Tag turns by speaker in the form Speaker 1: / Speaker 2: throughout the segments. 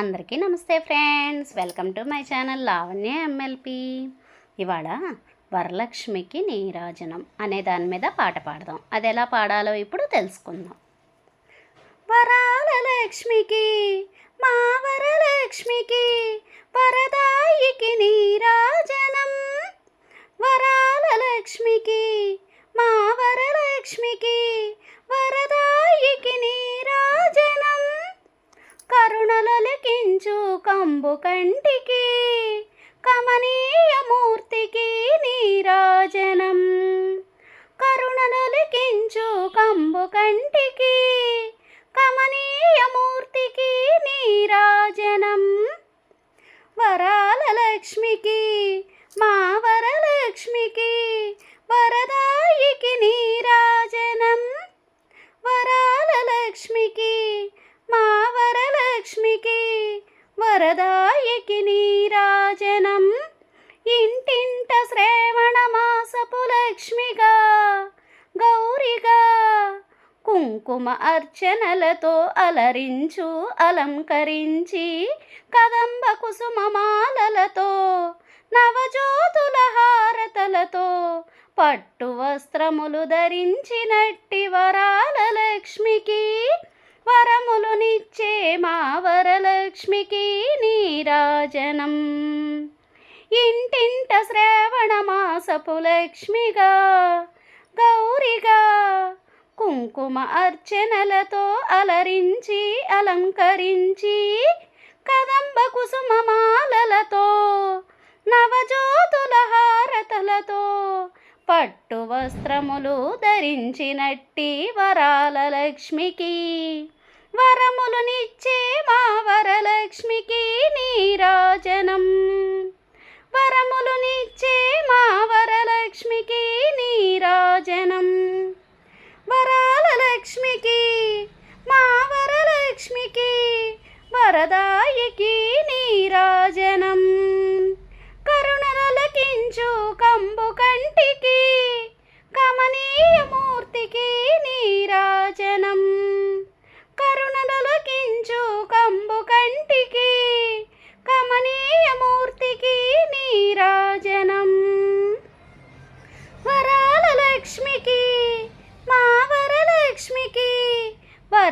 Speaker 1: అందరికీ నమస్తే friends. Welcome to my channel Lavanya MLP ఇవాళ వరలక్ష్మికి నీరాజనం అనే దాని మీద పాట పాడదాం. అది ఎలా పాడాలో ఇప్పుడు తెలుసుకుందాం. వరాల లక్ష్మికి మా వరలక్ష్మికి అంబు కంటికి కమనీయమూర్తికి నీరాజనం. కరుణలకించు కంబు కంటికి కమనీయమూర్తికి నీరాజనం. వరాల లక్ష్మికి మా వరలక్ష్మికి వరదాయికి నీరాజనం వరాల లక్ష్మికి మా వరలక్ష్మికి వరదాయికి నీరాజనం. ఇంటింట శ్రావణ మాసపు లక్ష్మిగా గౌరిగా. కుంకుమ అర్చనలతో అలరించు అలంకరించి కదంబ కుసుమమాలలతో నవజ్యోతుల హారతలతో పట్టు వస్త్రములు ధరించినట్టి వరాల లక్ష్మికి వరములునిచ్చే మా వరలక్ష్మికి ఇంటింట శ్రావణ మాసపు లక్ష్మిగా గౌరిగా కుంకుమ అర్చనలతో అలరించి అలంకరించి కదంబ కుసుమమాలలతో నవజ్యోతుల హారతలతో పట్టు వస్త్రములు ధరించినట్టి వరాల లక్ష్మికి వరములునిచ్చే మా వరలక్ష్మికి నీరాజనం వరలక్ష్మికి నీరాజనం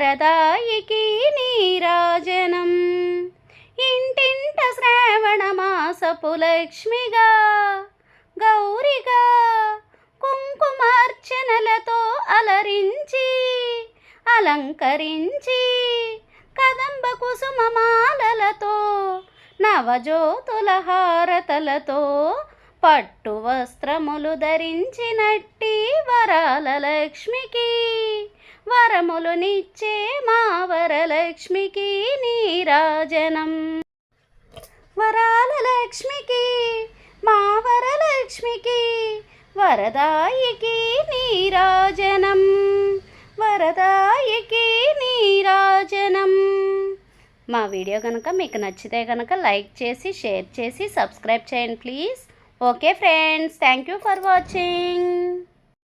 Speaker 1: వరదాయికి నీరాజనం. ఇంటింట శ్రావణ మాసపు లక్ష్మిగా గౌరిగా కుంకుమార్చనలతో అలరించి అలంకరించి కదంబ కుసుమమాలలతో నవజ్యోతుల హారతలతో పట్టు వస్త్రములు ధరించినట్టి వరాల లక్ష్మికి వరములునిచ్చే మా వరలక్ష్మికి నీరాజనం వరాల లక్ష్మికి మా వరలక్ష్మికి వరదాయికి నీరాజనం వరదాయికి నీరాజనం మా వీడియో కనుక మీకు నచ్చితే కనుక లైక్ చేసి షేర్ చేసి సబ్స్క్రైబ్ చేయండి please. Okay friends thank you for watching.